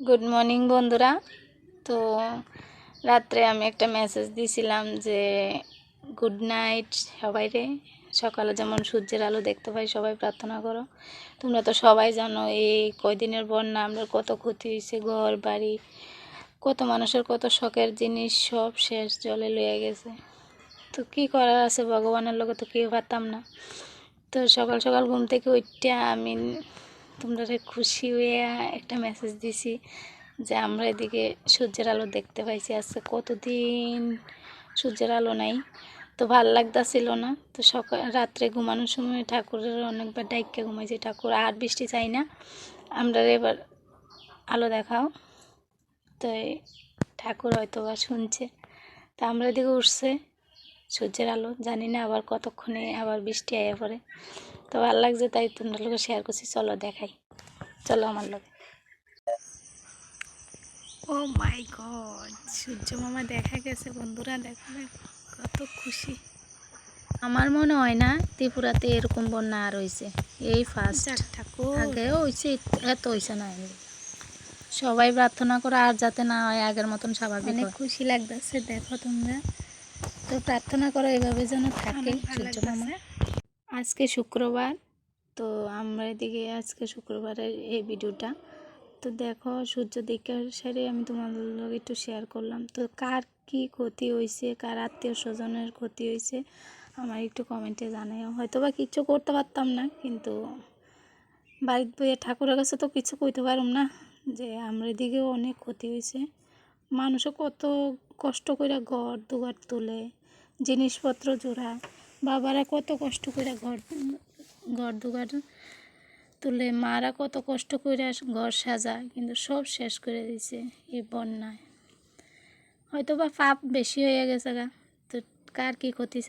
Good morning বন্ধুরা। তো রাত্রে আমি একটা মেসেজ দিয়েছিলাম যে গুড নাইট সবাই রে। সকালে যেমন সূর্যের আলো দেখতে পাই, সবাই প্রার্থনা করো। তোমরা তো সবাই জানো, এই কয়দিনের বন্যা, আমরা কত ক্ষতি হয়েছে ঘর, বাড়ি, কত মানুষের কত শখের জিনিস, সব শেষ জলে লয়ে গেছে। তো কি করার আছে? ভগবানের লোকে তো কেউ পারতাম না। তো সকাল সকাল ঘুম থেকে উঠতে আমি তোমরা খুশি হয়ে একটা মেসেজ দিছি যে আমরা এদিকে সূর্যের আলো দেখতে পাইছি। আজকে কতদিন সূর্যের আলো নাই? তো ভালো লাগতাছিল না। তো সকাল, রাত্রে ঘুমানোর সময় ঠাকুরের অনেকবার ডাইকে ঘুমাইছি। ঠাকুর আর বৃষ্টি চাই না। আমরা এবার আলো দেখাও। তো ঠাকুর হয়তো বা শুনছে। তা আমরা এদিকে উঠছে। সূর্যের আলো জানি না আবার কতক্ষণে আবার বৃষ্টি আয়া পড়ে। তো ভালো লাগছে তাই তোমরা লোকে শেয়ার করছি চলো দেখাই। চলো আমার লোকে ও মাই গড সূর্য মামা দেখা গেছে বন্ধুরা দেখো কত খুশি। আমার মনে হয় না ত্রিপুরাতে এরকম বন্যা আর হয়েছে এই ফার্স্ট ঠাকুর। আগেও হয়েছে এত হয়েছে না সবাই প্রার্থনা করে আর যাতে না হয় আগের মতন স্বাভাবিক খুশি লাগতেছে দেখো তোমরা। তো প্রার্থনা করো এভাবে যেন থাকে সূর্য মামা আজকে শুক্রবার তো আমরা এদিকে আজকে শুক্রবারের এই ভিডিওটা। তো দেখো সূর্য দীক্ষার সারে আমি তোমাদের একটু শেয়ার করলাম। তো কার কি ক্ষতি হয়েছে কার আত্মীয় স্বজনের ক্ষতি হয়েছে আমার একটু কমেন্টে জানাই হয়তো বা কিছু করতে পারতাম না কিন্তু বাড়িতে বইয়ে ঠাকুরের কাছে তো কিছু কইতে পারুম না যে আমরা এদিকেও অনেক ক্ষতি হয়েছে মানুষও কত কষ্ট করে ঘর দুয়ার তুলে, জিনিসপত্র জোড়া। বাবারা কত কষ্ট করে ঘর ঘর দুয়ার তুলে, মারা কত কষ্ট করে ঘর সাজায়, কিন্তু সব শেষ করে দিছে এই বন্যায়। হয়তো বা পাপ বেশি হয়ে গেছে গা, তো কার কী ক্ষতি